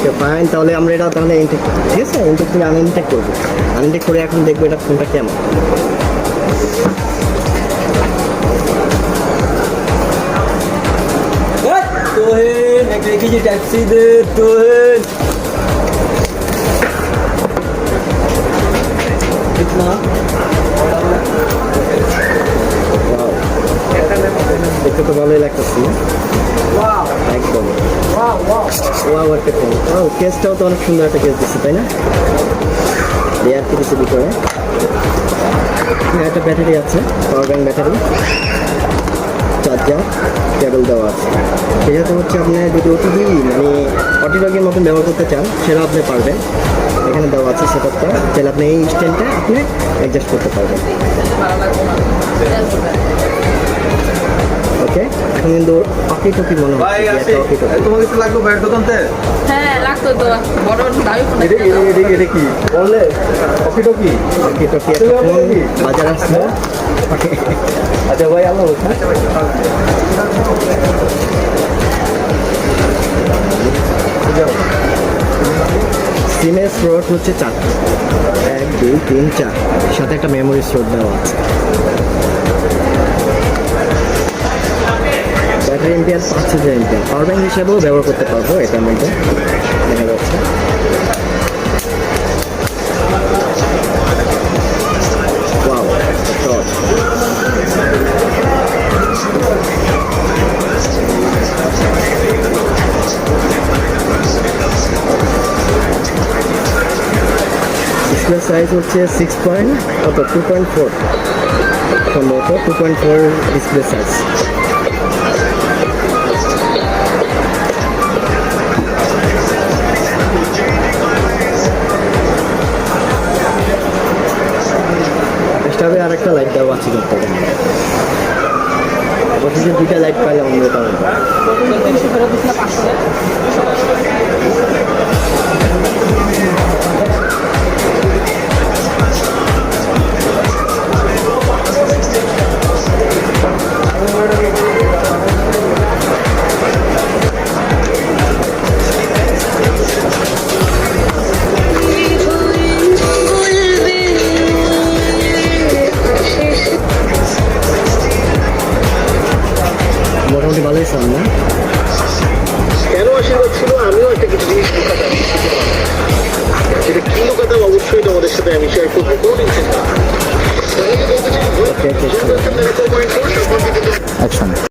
Okay fine তাহলে আমরা এটা তাহলে ইনটেক করবো ঠিক আছে ইনটেক করে আনইনটেক করবো আনইনটেক করে এখন দেখবো এটা ফোনটা কেমন তোহেন একটা কি ট্যাক্সি দে তোহেন कितना দেখতে তো ভালোই লাগতেছে একদম ওয়াও একটা ফোন ও কেসটাও তো অনেক সুন্দর একটা কেস দিচ্ছে, তাই না? লেয়ার কিছু ভিতরে হ্যাঁ একটা ব্যাটারি আছে পাওয়ার ব্যাংক ব্যাটারি চার্জার কেবল দেওয়া আছে। সেক্ষেত্রে হচ্ছে আপনি যদি ওটিভি মানে অটিডগের মতন ব্যবহার করতে চান সেটা আপনি পারবেন। এখানে দেওয়া আছে সেটআপটা তাহলে আপনি এই স্ট্যান্ডটা আপনি অ্যাডজাস্ট করতে পারবেন। ওকে এখন কিন্তু অকি টকি মনে হচ্ছে টকি তোমাকে কিছু লাগবে ভাইয়ের দোকানতে? হ্যাঁ লাগতো তো। বড় দাবি ফোন এটা এটা এটা কি? বললে? কফি টকি অকি টকি একটা ফোন বাজার আসছে। আচ্ছা ভাই আল্লাহ সিমের স্লট হচ্ছে চারটে এক দুই তিন চার। সাথে একটা মেমোরি স্লট দেওয়া আছে। এমপিআর পাঁচ হাজার এমপিআর পাওয়ার ব্যাংক হিসাবেও ব্যবহার করতে পারব এটার মধ্যে। দেখা যাচ্ছে। সাইজ হচ্ছে সিক্স পয়েন্ট কত two point four two point four display size আছে কিন্তু অবশেষে দুইটা লাইট পাইলাম আমরা তাহলে তিনশো ফেরত দিচ্ছিল পাঁচশো মোটামুটি ভালোই সাউন্ড না কেন আশীর্বাদ ছিল? আমিও একটা কিছু জিনিস লুকাতাম। সেটা কি লুকাতাম অবশ্যই তোমাদের সাথে আমি শেয়ার করব। কোনো টেনশন না। অ্যাকশন